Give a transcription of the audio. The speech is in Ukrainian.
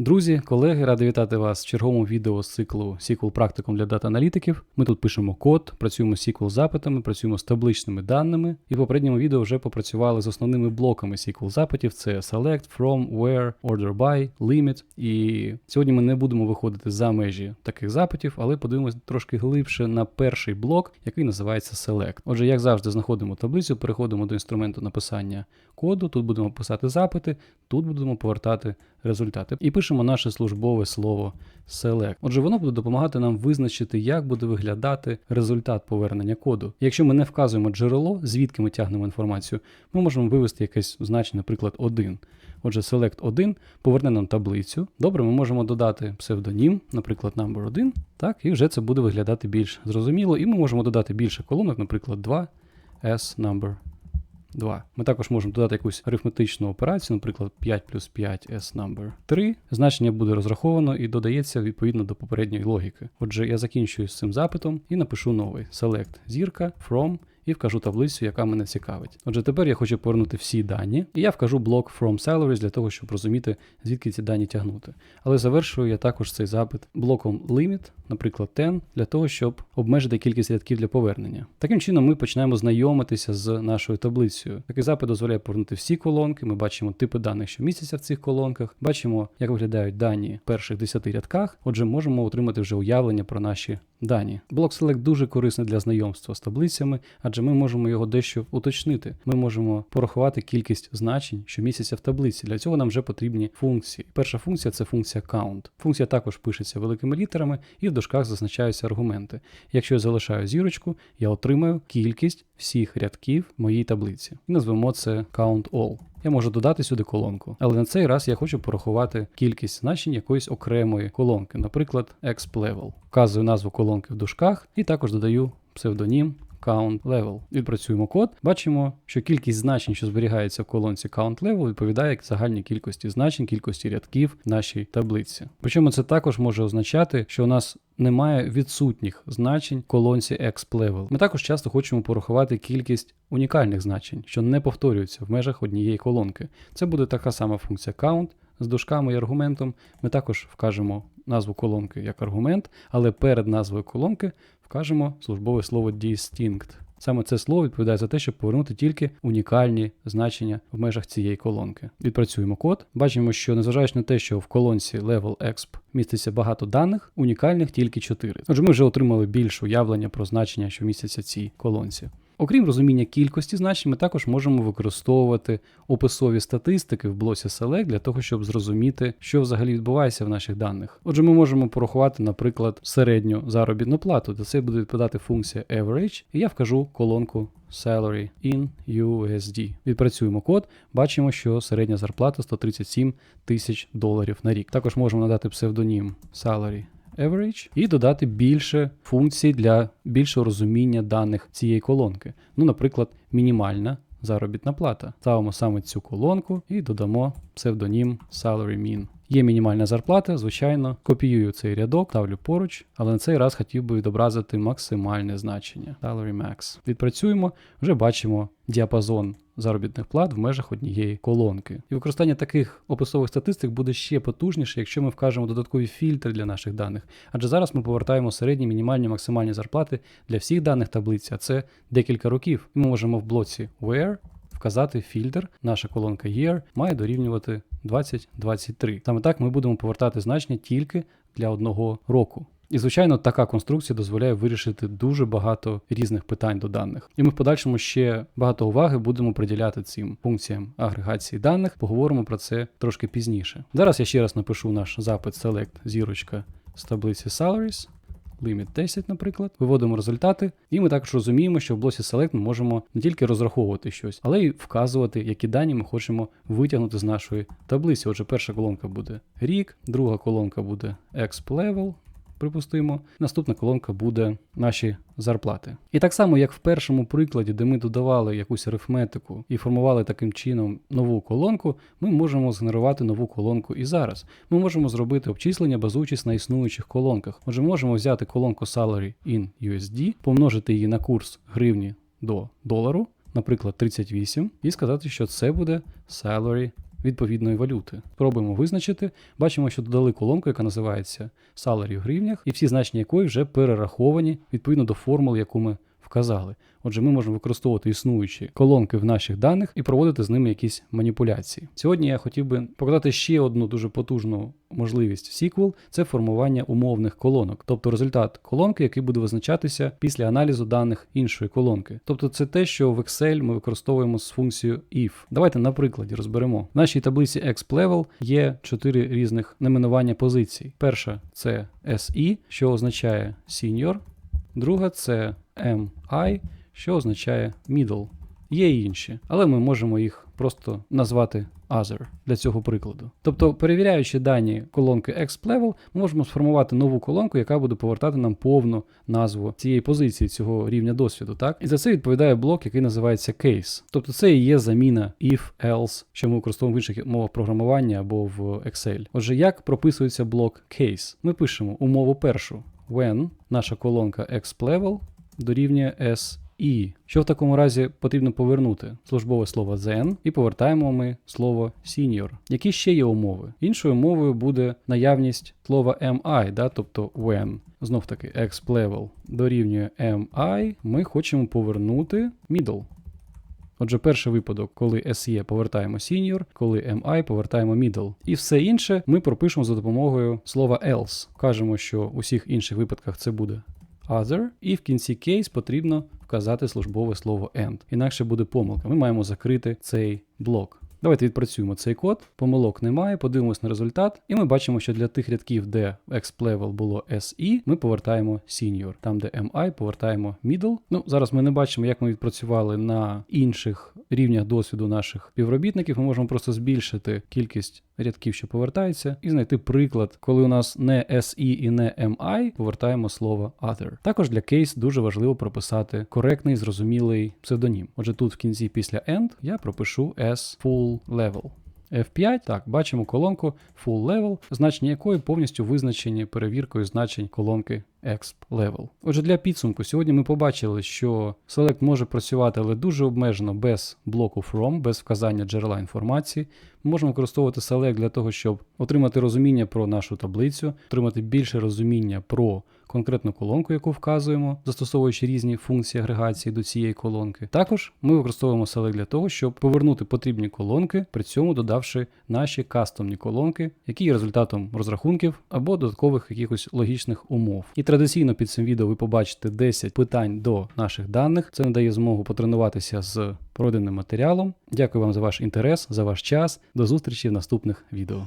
Друзі, колеги, радий вітати вас в черговому відео з циклу SQL практикум для дата-аналітиків. Ми тут пишемо код, працюємо з SQL запитами, працюємо з табличними даними. І в попередньому відео вже попрацювали з основними блоками SQL запитів: це select, from, where, order by, limit. І сьогодні ми не будемо виходити за межі таких запитів, але подивимось трошки глибше на перший блок, який називається select. Отже, як завжди, знаходимо таблицю, переходимо до інструменту написання коду. Тут будемо писати запити, тут будемо повертати результати. І пишемо наше службове слово select. Отже, воно буде допомагати нам визначити, як буде виглядати результат повернення коду. Якщо ми не вказуємо джерело, звідки ми тягнемо інформацію, ми можемо вивести якесь значення, наприклад, 1. Отже, select 1 поверне нам таблицю. Добре, ми можемо додати псевдонім, наприклад, number 1. Так, і вже це буде виглядати більш зрозуміло. І ми можемо додати більше колонок, наприклад, 2 s number 2. Ми також можемо додати якусь арифметичну операцію, наприклад, 5 плюс 5 s number 3. Значення буде розраховано і додається відповідно до попередньої логіки. Отже, я закінчую з цим запитом і напишу новий select зірка from і вкажу таблицю, яка мене цікавить. Отже, тепер я хочу повернути всі дані, і я вкажу блок from salaries для того, щоб розуміти, звідки ці дані тягнути. Але завершую я також цей запит блоком limit, наприклад, 10, для того, щоб обмежити кількість рядків для повернення. Таким чином, ми починаємо знайомитися з нашою таблицею. Такий запит дозволяє повернути всі колонки. Ми бачимо типи даних, що містяться в цих колонках, бачимо, як виглядають дані в перших 10 рядках. Отже, можемо отримати вже уявлення про наші дані. Блок Select дуже корисний для знайомства з таблицями, адже ми можемо його дещо уточнити. Ми можемо порахувати кількість значень, що містяться в таблиці. Для цього нам вже потрібні функції. Перша функція це функція count. Функція також пишеться великими літерами і в дужках зазначаються аргументи. Якщо я залишаю зірочку, я отримаю кількість всіх рядків в моїй таблиці. І назвемо це count all. Я можу додати сюди колонку, але на цей раз я хочу порахувати кількість значень якоїсь окремої колонки, наприклад, X-Level. Вказую назву колонки в дужках і також додаю псевдонім count level. Відпрацюємо код. Бачимо, що кількість значень, що зберігається в колонці count level, відповідає загальній кількості значень, кількості рядків в нашій таблиці. Причому це також може означати, що у нас немає відсутніх значень в колонці exp level. Ми також часто хочемо порахувати кількість унікальних значень, що не повторюються в межах однієї колонки. Це буде така сама функція count. З дужками і аргументом ми також вкажемо назву колонки як аргумент, але перед назвою колонки вкажемо службове слово distinct. Саме це слово відповідає за те, щоб повернути тільки унікальні значення в межах цієї колонки. Відпрацюємо код. Бачимо, що незважаючи на те, що в колонці level exp міститься багато даних, унікальних тільки 4. Отже, ми вже отримали більше уявлення про значення, що містяться цій колонці. Окрім розуміння кількості значень, ми також можемо використовувати описові статистики в блоці Select для того, щоб зрозуміти, що взагалі відбувається в наших даних. Отже, ми можемо порахувати, наприклад, середню заробітну плату. До це буде відповідати функція average, і я вкажу колонку salary in USD. Відпрацюємо код, бачимо, що середня зарплата 137 тисяч доларів на рік. Також можемо надати псевдонім salary average і додати більше функцій для більшого розуміння даних цієї колонки. Ну, наприклад, мінімальна заробітна плата. Ставимо саме цю колонку і додамо псевдонім salary min. Є мінімальна зарплата, звичайно, копіюю цей рядок, ставлю поруч, але на цей раз хотів би відобразити максимальне значення. Salary max. Відпрацюємо, вже бачимо діапазон заробітних плат в межах однієї колонки. І використання таких описових статистик буде ще потужніше, якщо ми вкажемо додаткові фільтри для наших даних. Адже зараз ми повертаємо середні, мінімальні, максимальні зарплати для всіх даних таблиці, а це декілька років. Ми можемо в блоці where вказати фільтр, наша колонка year має дорівнювати 2023. Саме так ми будемо повертати значення тільки для одного року. І, звичайно, така конструкція дозволяє вирішити дуже багато різних питань до даних. І ми в подальшому ще багато уваги будемо приділяти цим функціям агрегації даних. Поговоримо про це трошки пізніше. Зараз я ще раз напишу наш запит select зірочка з таблиці salaries. Limit 10, наприклад, виводимо результати, і ми також розуміємо, що в блоці Select ми можемо не тільки розраховувати щось, але й вказувати, які дані ми хочемо витягнути з нашої таблиці. Отже, перша колонка буде рік, друга колонка буде exp level, припустимо. Наступна колонка буде наші зарплати. І так само, як в першому прикладі, де ми додавали якусь арифметику і формували таким чином нову колонку, ми можемо згенерувати нову колонку і зараз. Ми можемо зробити обчислення, базуючись на існуючих колонках. Отже, можемо взяти колонку Salary in USD, помножити її на курс гривні до долару, наприклад, 38, і сказати, що це буде salary відповідної валюти. Пробуємо визначити. Бачимо, що додали колонку, яка називається salary в гривнях, і всі значення якої вже перераховані відповідно до формул, яку ми вказали. Отже, ми можемо використовувати існуючі колонки в наших даних і проводити з ними якісь маніпуляції. Сьогодні я хотів би показати ще одну дуже потужну можливість SQL – це формування умовних колонок, тобто результат колонки, який буде визначатися після аналізу даних іншої колонки. Тобто це те, що в Excel ми використовуємо з функцією if. Давайте на прикладі розберемо. В нашій таблиці XLevel є чотири різних найменування позицій. Перша це SE, що означає senior. Друга це MI, що означає middle. Є і інші, але ми можемо їх просто назвати other для цього прикладу. Тобто, перевіряючи дані колонки XLevel, ми можемо сформувати нову колонку, яка буде повертати нам повну назву цієї позиції, цього рівня досвіду. Так? І за це відповідає блок, який називається case. Тобто це і є заміна if, else, що ми використовуємо в інших мовах програмування або в Excel. Отже, як прописується блок case? Ми пишемо умову першу when наша колонка XLevel дорівнює SE. Що в такому разі потрібно повернути? Службове слово then і повертаємо ми слово senior. Які ще є умови? Іншою умовою буде наявність слова MI, да, тобто when. Знов таки XLevel дорівнює MI, ми хочемо повернути middle. Отже, перший випадок, коли SE повертаємо senior, коли MI повертаємо middle. І все інше ми пропишемо за допомогою слова else. Кажемо, що у всіх інших випадках це буде other, і в кінці кейс потрібно вказати службове слово end. Інакше буде помилка. Ми маємо закрити цей блок. Давайте відпрацюємо цей код. Помилок немає, подивимось на результат, і ми бачимо, що для тих рядків, де XLevel було SE, ми повертаємо senior. Там, де MI, повертаємо middle. Ну, зараз ми не бачимо, як ми відпрацювали на інших рівнях досвіду наших співробітників. Ми можемо просто збільшити кількість рядків, що повертаються, і знайти приклад, коли у нас не SE і не MI, повертаємо слово other. Також для кейс дуже важливо прописати коректний, зрозумілий псевдонім. Отже, тут в кінці після end я пропишу S full level. F5, так, бачимо колонку full level, значення якої повністю визначені перевіркою значень колонки exp level. Отже, для підсумку, сьогодні ми побачили, що Select може працювати, але дуже обмежено без блоку from, без вказання джерела інформації. Ми можемо використовувати Select для того, щоб отримати розуміння про нашу таблицю, отримати більше розуміння про конкретну колонку, яку вказуємо, застосовуючи різні функції агрегації до цієї колонки. Також ми використовуємо Select для того, щоб повернути потрібні колонки, при цьому додавши наші кастомні колонки, які є результатом розрахунків або додаткових якихось логічних умов. І традиційно під цим відео ви побачите 10 питань до наших даних. Це надає змогу потренуватися з пройденим матеріалом. Дякую вам за ваш інтерес, за ваш час. До зустрічі в наступних відео.